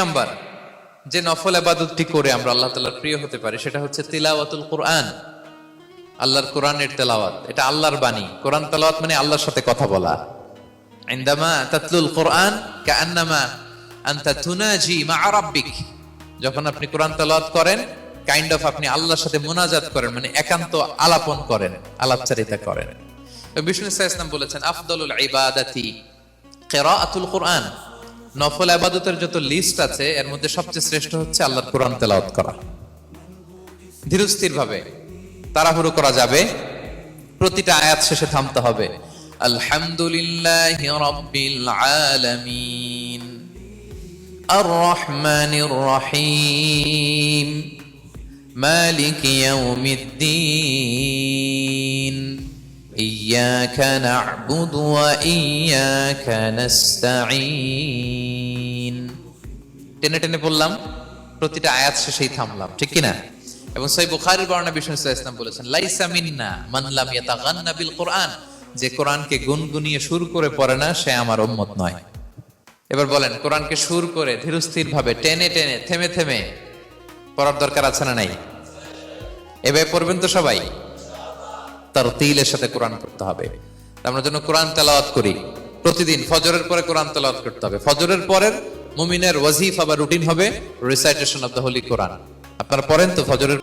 Number যে নফল আবাদতটি করে আমরা আল্লাহ তাআলার প্রিয় হতে পারি, সেটা হচ্ছে তিলাওয়াতুল কোরআন। আল্লাহর কোরআনের তেলাওয়াত, এটা আল্লাহর বাণী। কোরআন তেলাওয়াত মানে আল্লাহর সাথে কথা বলা। ইনদামা তাতলুল কোরআন, কাআন্নামা আনতা তুনাজি মা রাব্বিক। যখন আপনি কোরআন তেলাওয়াত করেন, কাইন্ড অফ আপনি আল্লাহর সাথে মুনাজাত করেন মানে একান্ত আলাপন করেন, আলাপচারিতা করেন। বিষ্ণু ইসলাম বলেছেন, আফদলুল ইবাদাতি কেরাআতুল কোরআন। নফল আবাদতের যত লিস্ট আছে, এর মধ্যে সবচেয়ে শ্রেষ্ঠ হচ্ছে আল্লাহর কোরআন তেলাওয়াত করা। ধীরস্থির ভাবে তাড়াহুড়ো করা যাবে, প্রতিটা আয়াত শেষে থামতে হবে। আলহামদুলিল্লাহ রাব্বিল আলামিন। আর রহমানির রহিম। মালিক إياك نعبد وإياك نستعين টেনে টেনে বললাম প্রতিটা আয়াত শেষেই থামলাম ঠিক কিনা এবং সই বুখারীর বর্ণনা বিষ্ণু ইসলাম বলেছেন লাইসা মিন্না মান লাম ইয়াতাগান্না বিল কোরআন যে কোরআনকে গুনগুনিয়ে সুর করে পড়ে না সে আমার উম্মত নয় এবার বলেন কোরআনকে সুর করে ধীরস্থির ভাবে টেনে টেনে থেমে থেমে পড়ার দরকার আছে না নাই এভাবে পড়বেন তো সবাই তার তিলের সাথে কোরআন করতে হবে। আমরা যেন কোরআন তেলাওয়াত করি। প্রতিদিন ফজরের পরে কোরআন তেলাওয়াত করতে হবে। ফজরের পরের মুমিনের ওয়াজিফা বা রুটিন হবে recitation of the holy Quran আপনারা পড়েন তো ফজরের